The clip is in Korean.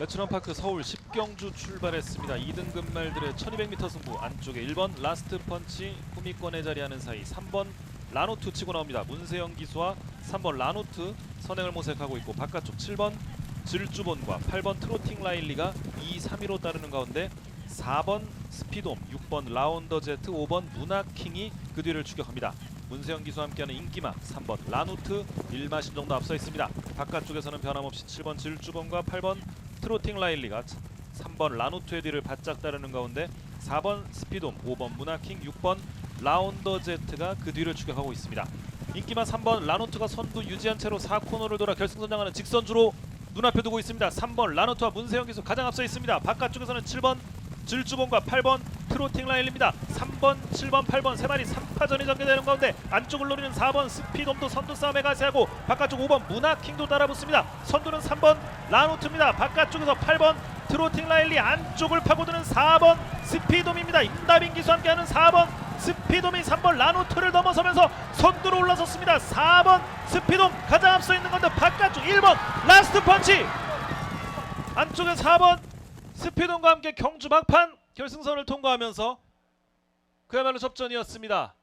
레츠런파크 서울 10경주 출발했습니다. 2등급 말들의 1200m 승부 안쪽에 1번 라스트 펀치 후미권에 자리하는 사이 3번 라노트 치고 나옵니다. 문세영 기수와 3번 라노트 선행을 모색하고 있고 바깥쪽 7번 질주본과 8번 트로팅 라일리가 2, 3위로 따르는 가운데 4번 스피돔, 6번 라운더 제트, 5번 문화킹이 그 뒤를 추격합니다. 문세영 기수와 함께하는 인기마 3번 라누트 1마신 정도 앞서 있습니다. 바깥쪽에서는 변함없이 7번 질주본과 8번 트로팅 라일리가 3번 라누트의 뒤를 바짝 따르는 가운데 4번 스피돔, 5번 문화킹, 6번 라운더 제트가 그 뒤를 추격하고 있습니다. 인기마 3번 라노트가 선두 유지한 채로 4코너를 돌아 결승선 향하는 직선주로 눈앞에 두고 있습니다. 3번 라노트와 문세영 기수 가장 앞서 있습니다. 바깥쪽에서는 7번 질주본과 8번 트로팅 라일입니다. 3번, 7번, 8번 세 마리 3파전이 전개되는 가운데 안쪽을 노리는 4번 스피돔도 선두 싸움에 가세하고 바깥쪽 5번 문화킹도 따라붙습니다. 선두는 3번 라노트입니다. 바깥쪽에서 8번 트로팅 라일리 안쪽을 파고드는 4번 스피돔입니다. 임다빈 기수 함께하는 4번 스피돔이 3번 라노트를 넘어서면서 선두로 올라섰습니다. 4번 스피돔 가장 앞서 있는 건데 바깥쪽 1번 라스트 펀치 안쪽에 4번 스피돔과 함께 경주 막판 결승선을 통과하면서 그야말로 접전이었습니다.